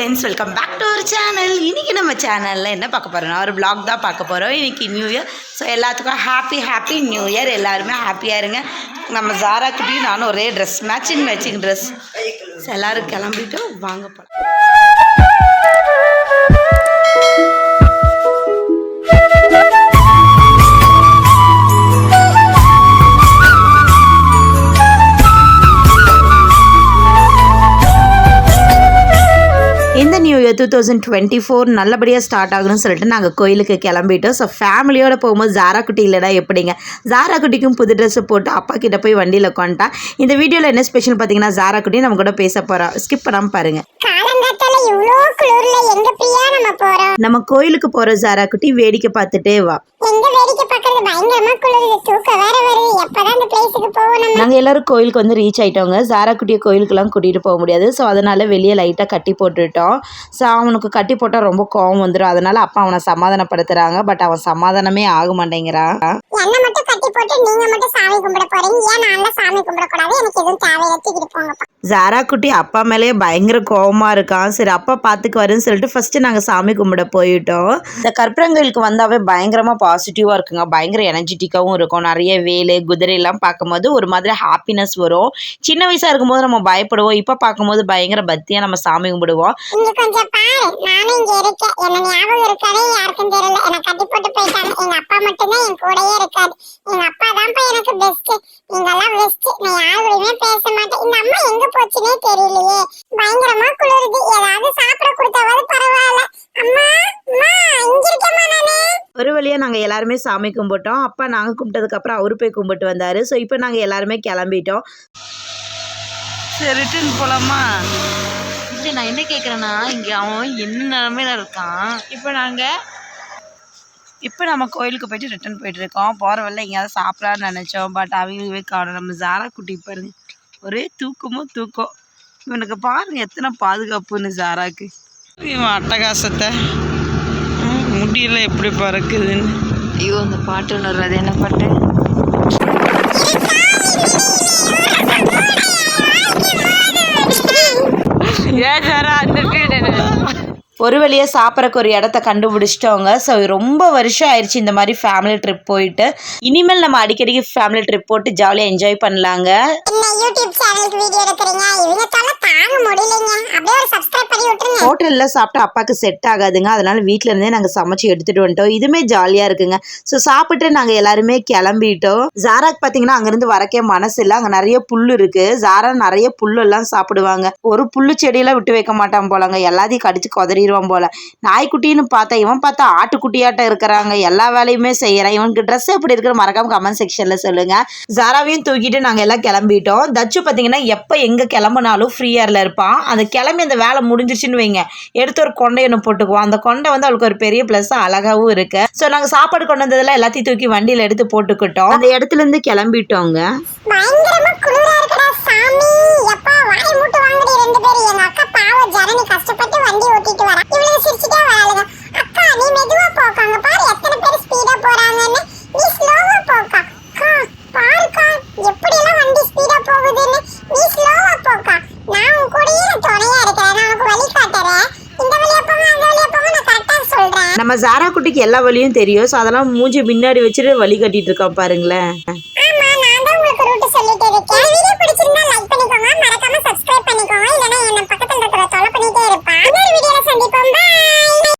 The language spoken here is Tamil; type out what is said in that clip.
Friends welcome back to our channel இன்றைக்கி நம்ம சேனலில் என்ன பார்க்க போகிறோம்னா ஒரு பிளாக் தான் பார்க்க போகிறோம் இன்றைக்கி நியூ இயர் ஸோ எல்லாத்துக்கும் ஹாப்பி ஹாப்பி நியூ இயர் எல்லாருமே ஹாப்பியாக இருங்க. நம்ம ஜாரா நானும் ஒரே dress matching matching dress so எல்லோரும் கிளம்பிட்டு வாங்க போகலாம் இந்த new year two thousand twenty four நல்லபடியாக ஸ்டார்ட் ஆகணும்னு சொல்லிட்டு நாங்கள் கோயிலுக்கு கிளம்பிட்டோம். ஸோ ஃபேமிலியோட போகும்போது ஜாரா குட்டி இல்லைடா எப்படிங்க? ஜாரா குட்டிக்கும் புது ட்ரெஸ்ஸு போட்டு அப்பா கிட்ட போய் வண்டியில் உட்காந்துட்டா இந்த வீடியோவில் என்ன ஸ்பெஷல் பார்த்தீங்கன்னா ஜாரா குட்டி நம்ம கூட பேச போகிறோம் ஸ்கிப் பண்ணாமல் பாருங்கள் நம்ம கோயிலுக்கு போகிற ஜாரா குட்டி வேடிக்கை பார்த்துட்டே வா. எங்க வேடிக்கை பார்க்கறது? பயங்கரமா குளிருது. தூக்கம் வேற வருது எப்பதான் அந்த பிளேஸுக்கு போவோம் நம்ம நாங்கள் எல்லாரும் கோயிலுக்கு வந்து ரீச் ஆயிட்டோங்க. ஜாரா குட்டியை கோயிலுக்கெல்லாம் கூட்டிகிட்டு போக முடியாது. ஸோ அதனால் வெளியே லைட்டாக கட்டி போட்டுட்டோம். ஸோ அவனுக்கு கட்டி போட்டால் ரொம்ப கோவம் வந்துடும் அதனால் அப்பா அவனை சமாதானப்படுத்துகிறாங்க பட் அவன் சமாதானமே ஆக மாட்டேங்கிறான். என்ன மட்டும் கட்டி போட்டு நீங்க மட்டும் சாமி கும்பிட போறீங்க? ஏன் நான் சாமி கும்பிடக்கூடாது? எனக்கு எதுவும் தேவையில்லை. தூக்கிட்டு போங்கப்பா. ஜாரா குட்டி அப்பா மேலேயே பயங்கர கோவமாக இருக்கான். சரி அப்பா பார்த்துக்குவாருன்னு சொல்லிட்டு ஃபஸ்ட்டு நாங்கள் சாமி கும்பிட போயிட்டோம். இந்த கற்பரங்கோயிலுக்கு வந்தாவே பயங்கரமாக பாசிட்டிவாக இருக்குங்க. பயங்கர எனர்ஜெட்டிக்காகவும் இருக்கும். நிறைய வேலு குதிரை எல்லாம் பார்க்கும்போது ஒரு மாதிரி ஹாப்பினஸ் வரும். சின்ன வயசாக இருக்கும்போது நம்ம பயப்படுவோம். இப்போ பார்க்கும்போது பயங்கர பக்தியாக நம்ம சாமி கும்பிடுவோம். இங்க கொஞ்சம் பாரு. நானும் இங்க இருக்கேன். என்ன ஞாபகம் இருக்காதே யாருக்கும் தெரியல. என்ன கட்டி போட்டு போயிட்டாங்க. எங்க அப்பா மட்டும்தான் என் கூடயே இருக்காது எங்க அப்பா தான்ப்பா எனக்கு பெஸ்ட் நீங்க எல்லாம் பெஸ்ட் நான் யார் கூடயுமே பேச மாட்டேன். இந்த அம்மா எங்க போச்சுன்னே தெரியலையே. பயங்கரமா குளிருது. ஏதாவது சாப்பிட கொடுத்தாவது பரவாயில்ல. அம்மா அம்மா இங்க இருக்கேம்மா நானு. ஒரு வழியாக நாங்கள் எல்லாருமே சாமி கும்பிட்டோம். அப்பா நாங்கள் கும்பிட்டதுக்கப்புறம் அவரு போய் கும்பிட்டு வந்தார். ஸோ இப்போ நாங்கள் எல்லாருமே கிளம்பிட்டோம். சரி ரிட்டர்ன் போகலாமா இல்லை நான் என்ன கேட்குறேன்னா இங்கே அவன் என்ன நிலமையில இருக்கான்? இப்போ நாங்கள் இப்போ நம்ம கோயிலுக்கு போயிட்டு ரிட்டர்ன் போயிட்டு இருக்கோம். போகிற வழியில் எங்கேயாவது சாப்பிடலான்னு நினச்சோம். பட் அவங்களே காணும். நம்ம ஜாரா குட்டி பாருங்க. ஒரே தூக்கமும் தூக்கம் இவனுக்கு பாருங்க எத்தனை பாதுகாப்புன்னு ஜாராக்கு. இவன் அட்டகாசத்தை. முடியல முடியெல்லாம் எப்படி பறக்குதுன்னு. ஐயோ அந்த பாட்டு வர்றது என்ன பாட்டு ஏன் ஜாரா அந்த ஒரு வழியாக சாப்பிட்றக்கு ஒரு இடத்த கண்டுபிடிச்சிட்டோங்க ஸோ ரொம்ப வருஷம் ஆயிடுச்சு இந்த மாதிரி ஃபேமிலி ட்ரிப் போயிட்டு. இனிமேல் நம்ம அடிக்கடிக்கு ஃபேமிலி ட்ரிப் போட்டு ஜாலியாக என்ஜாய் பண்ணலாங்க. ஹோட்டலில் சாப்பிட்டா அப்பாவுக்கு செட் ஆகாதுங்க. அதனால வீட்டில் இருந்தே நாங்கள் சமைச்சு எடுத்துகிட்டு வந்துட்டோம். இதுவுமே ஜாலியாக இருக்குங்க. ஸோ சாப்பிட்டு நாங்கள் எல்லாருமே கிளம்பிட்டோம். ஜாராக்கு பார்த்தீங்கன்னா அங்கேருந்து வரக்கே மனசு இல்லை அங்கே நிறைய புல் இருக்குது ஜாரா நிறைய புல்லெல்லாம் சாப்பிடுவாங்க. ஒரு புல்லு செடியெல்லாம் விட்டு வைக்க மாட்டான் போலங்க. எல்லாத்தையும் கடிச்சு குதறிடுவான் போல. நாய்க்குட்டின்னு பார்த்தா இவன் பார்த்தா ஆட்டுக்குட்டியாட்டம் இருக்கிறாங்க. எல்லா வேலையுமே செய்கிறான் இவனுக்கு ட்ரெஸ் எப்படி இருக்கிற மறக்காம கமெண்ட் செக்ஷனில் சொல்லுங்க. ஜாராவையும் தூக்கிட்டு நாங்கள் எல்லாம் கிளம்பிட்டோம். தச்சு பார்த்தீங்கன்னா எப்போ எங்கே கிளம்புனாலும் ஃப்ரீயரில் இருப்பான். அந்த கிளம்பி அந்த வேலை முடிஞ்சிருச்சுன்னு வைங்க. எடுத்து ஒரு கொண்டை ஒன்று போட்டுக்குவோம். அந்த கொண்டை வந்து அவளுக்கு ஒரு பெரிய ப்ளஸ் அழகாவும் இருக்கு. ஸோ நாங்கள் சாப்பாடு கொண்டு வந்ததெல்லாம் எல்லாத்தையும் தூக்கி வண்டியில் எடுத்து போட்டுக்கிட்டோம். அந்த இடத்துல இருந்து கிளம்பிட்டோங்க. பயங்கரமா குளிரா இருக்குடா சாமி. எப்பா வாய் மூட்டு வாங்குடி ரெண்டு பேரும். பாவம் ஜனனி கஷ்டப்பட்டு வண்டி ஓட்டிட்டு வரா இவ்வளவு சிரிச்சுட்டே வராளுங்க. அக்கா நீ மெதுவா போக்காங்க பாரு எத்தனை பேர் ஸ்பீடா போறாங்கன்னு. நீ ஸ்லோவா போக்கா. அக்கா பாருக்கா எப்படி எல்லாம் வண்டி ஸ்பீடா போகுதுன்னு. நீ ஸ்லோவா போக்கா. நான் உன் கூடயே துணையா இருக்கிறேன். நான் உனக்கு வழி காட்டுறேன். இந்த வழியா போங்க அந்த வழியா போங்க நான் கரெக்டா சொல்றேன். நம்ம ஜாரா குட்டிக்கு எல்லா வழியும் தெரியும். ஸோ அதெல்லாம் மூஞ்சி முன்னாடி வச்சுட்டு வழி கட்டிட்டு இருக்கோம் பாருங்களேன்.